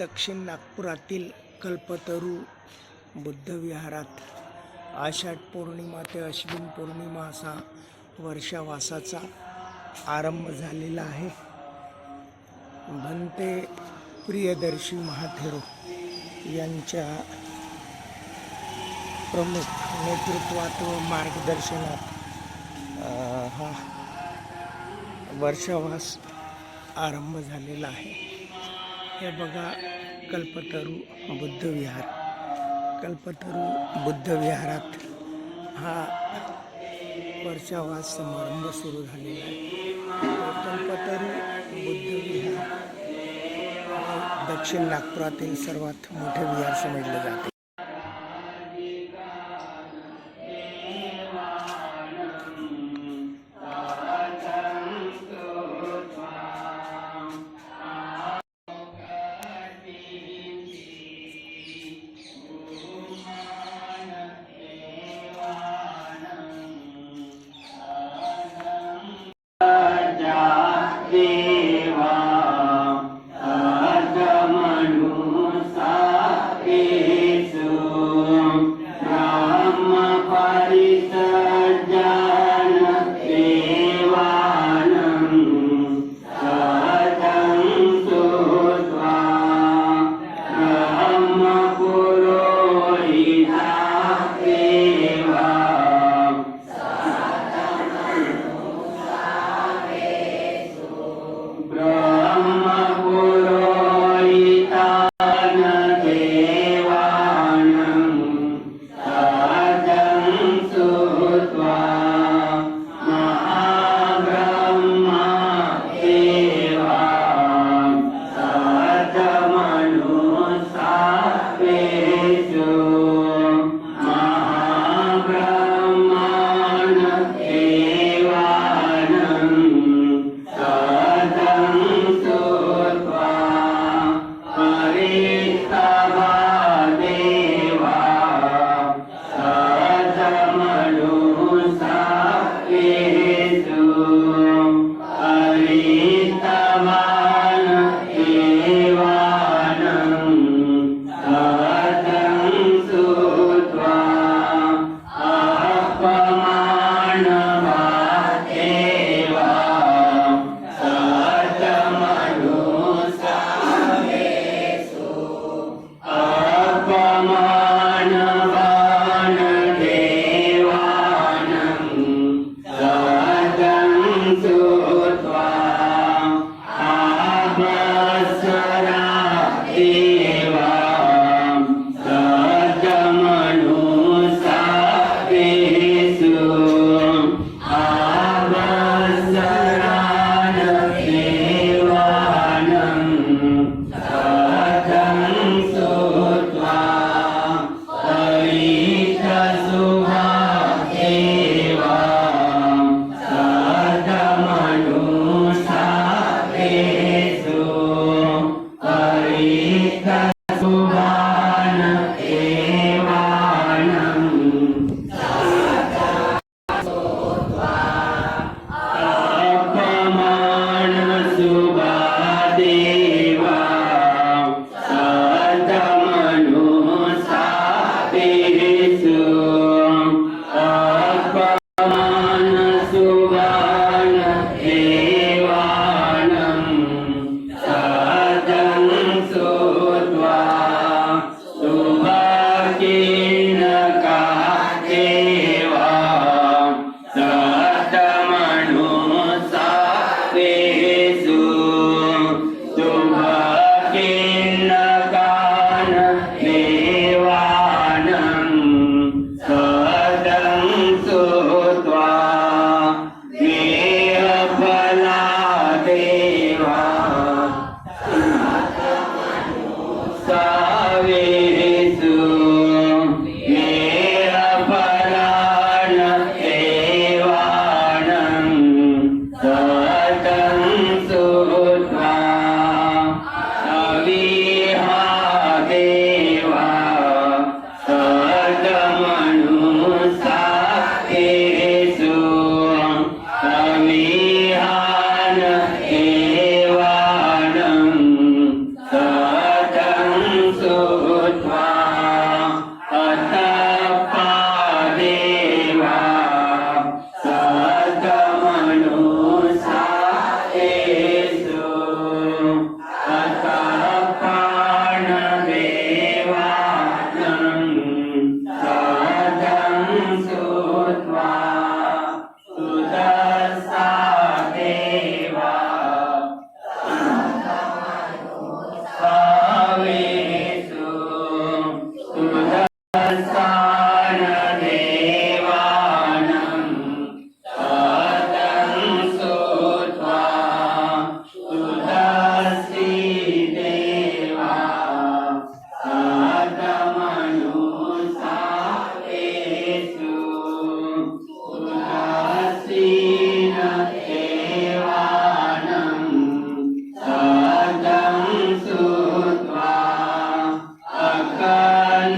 दक्षिण नागपुरातील कल्पतरू बुद्धविहारात आषाढ पौर्णिमा ते अश्विन पौर्णिमा असा वर्षावासाचा आरंभ झालेला आहे. भंते प्रियदर्शी महाथेरो यांच्या प्रमुख नेतृत्वात व मार्गदर्शनात हा वर्षावास आरंभ झालेला आहे. हे बघा कल्पतरू बुद्धविहार कल्पतरू बुद्धविहारात हा वर्षावास समारंभ सुरू झालेला आहे. कल्पतरू बुद्धविहार दक्षिण नागपुरातील सर्वात मोठे विहार समजले जाते.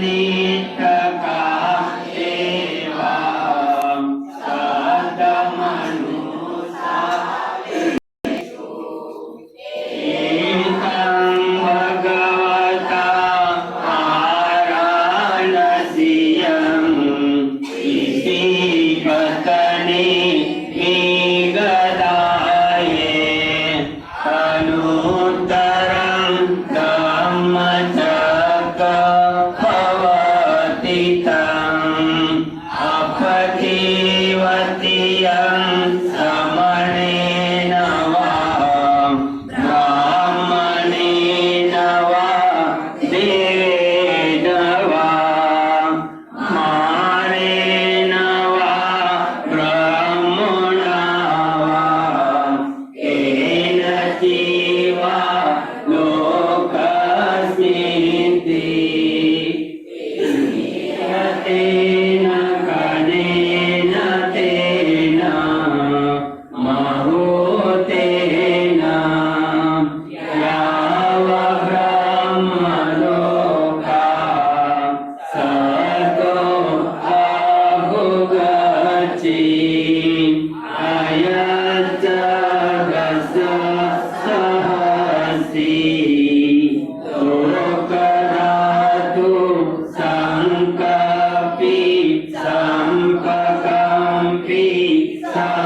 Annie.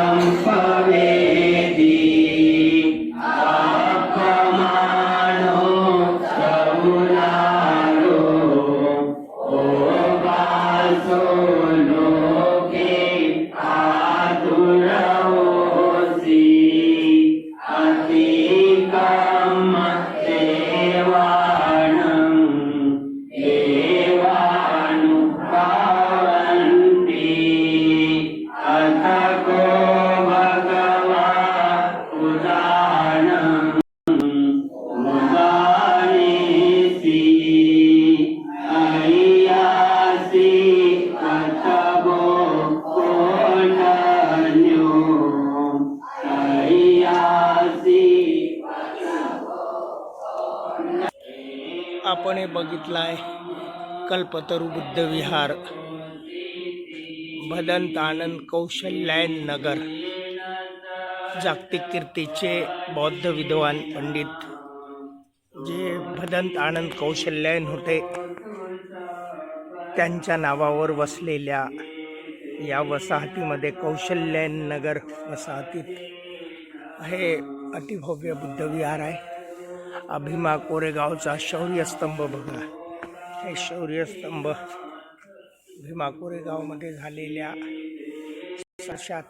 Ampa. आपण हे बघितलाय कल्पतरू बुद्ध विहार भदंत आनंद कौशल्यायन नगर जागतिक कीर्तीचे बौद्ध विद्वान पंडित जे भदंत आनंद कौशल्यायन होते त्यांच्या नावावर वसलेल्या या वसाहतीमध्ये कौशल्यायन नगर वसाहतीत हे अतिभव्य बुद्ध विहार आहे. अभिमा कोरेगावचा शौर्यस्तंभ बघा. हे शौर्यस्तंभ भीमा कोरेगावमध्ये झालेल्या सशात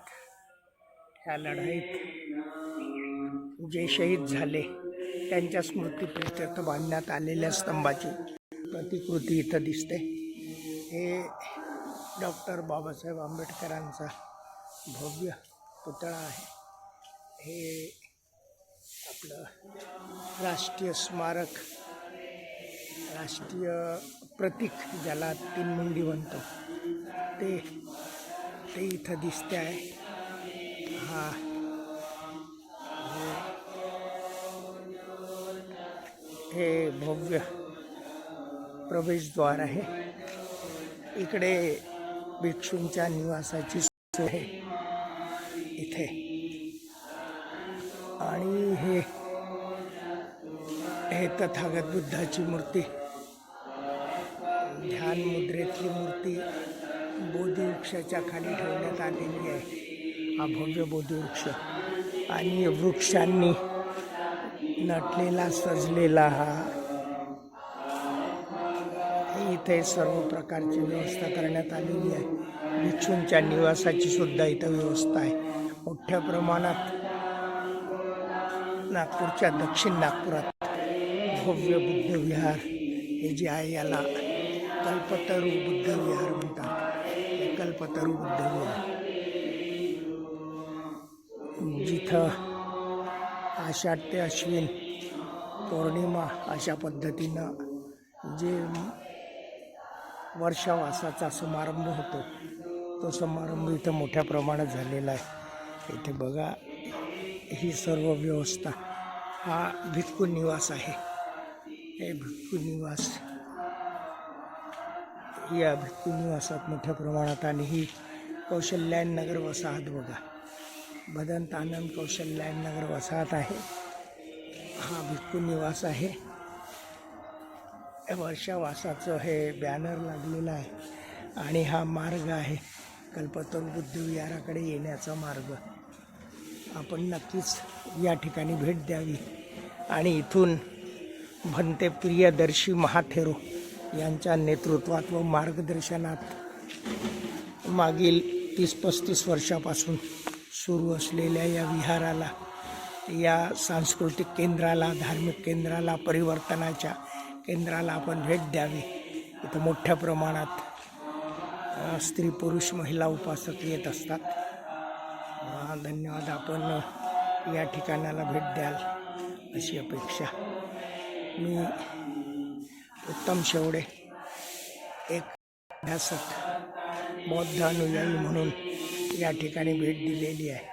ह्या लढाईत जे शहीद झाले त्यांच्या स्मृतीप्रित्यर्थ बांधण्यात आलेल्या स्तंभाची प्रतिकृती इथं दिसते. हे डॉक्टर बाबासाहेब आंबेडकरांचा भव्य पुतळा आहे. हे आपलं राष्ट्रीय स्मारक राष्ट्रीय प्रतीक ज्याला तीन मुंडी म्हणतो ते ते इथं दिसते आहे हा. हे भव्य प्रवेशद्वार आहे. इकडे भिक्षूंच्या निवासाची सोय आहे. इथे. आणि हे हे तथागत बुद्धाची मूर्ती ध्यान मुद्रेतली मूर्ती बोधिवृक्षाच्या खाली ठेवण्यात आलेली आहे. हा भव्य बोधिवृक्ष आणि वृक्षांनी नटलेला सजलेला हा इथे सर्व प्रकारची व्यवस्था करण्यात आलेली आहे. भिक्षूंच्या निवासाची सुद्धा इथं व्यवस्था आहे. मोठ्या प्रमाणात नागपूरच्या दक्षिण नागपुरात भव्य बुद्ध विहार हे जे आहे याला कल्पतरू बुद्ध विहार म्हणतात. कल्पतरू बुद्ध विहार. जिथं आषाढ ते अश्विन पौर्णिमा अशा पद्धतीनं जे वर्षावासाचा समारंभ होतो तो समारंभ इथं मोठ्या प्रमाणात झालेला आहे. इथे बघा ही सर्व व्यवस्था हा भिक्खू निवास आहे. हे भिक्खू निवास या भिक्खू निवासात मोठ्या प्रमाणात आणि ही कौशल्यायन नगर वसाहत बघा. भदंत आनंद कौशल्यायन नगर वसाहत आहे. हा भिक्खू निवास आहे. वर्षावासाचं हे बॅनर लागलेलं आहे आणि हा मार्ग आहे. कल्पतरू बुद्धविहाराकडे येण्याचा मार्ग. आपण नक्कीच या ठिकाणी भेट द्यावी. आणि इथून भंते प्रियदर्शी महाथेरो यांच्या नेतृत्वात व मार्गदर्शनात मागील तीस पस्तीस वर्षापासून सुरू असलेल्या या विहाराला या सांस्कृतिक केंद्राला धार्मिक केंद्राला परिवर्तनाच्या केंद्राला आपण भेट द्यावी. इथं मोठ्या प्रमाणात स्त्री पुरुष महिला उपासक येत असतात. धन्यवाद. आपण या ठिकाणाला भेट द्याल. अशी अपेक्षा. मी उत्तम शेवडे एक अभ्यासक बौद्ध अनुयायी म्हणून या ठिकाणी भेट दिलेली आहे.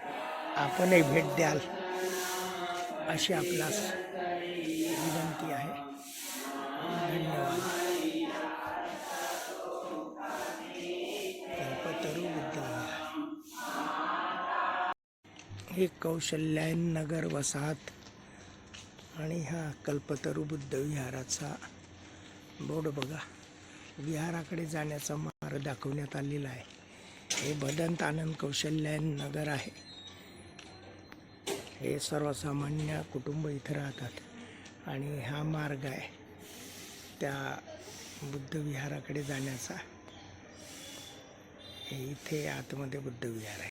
आपणही भेट द्याल अशी आपला विनंती आहे. धन्यवाद. हे कौशल्यायन नगर वसाहत आणि हा कल्पतरू बुद्ध विहाराचा बोर्ड बघा. विहाराकडे जाण्याचा मार्ग दाखवण्यात आलेला आहे. हे भदंत आनंद कौशल्यायन नगर आहे. हे सर्वसामान्य कुटुंब इथं राहतात. आणि हा मार्ग आहे त्या बुद्ध विहाराकडे जाण्याचा. हे इथे आतमध्ये बुद्ध विहार आहे.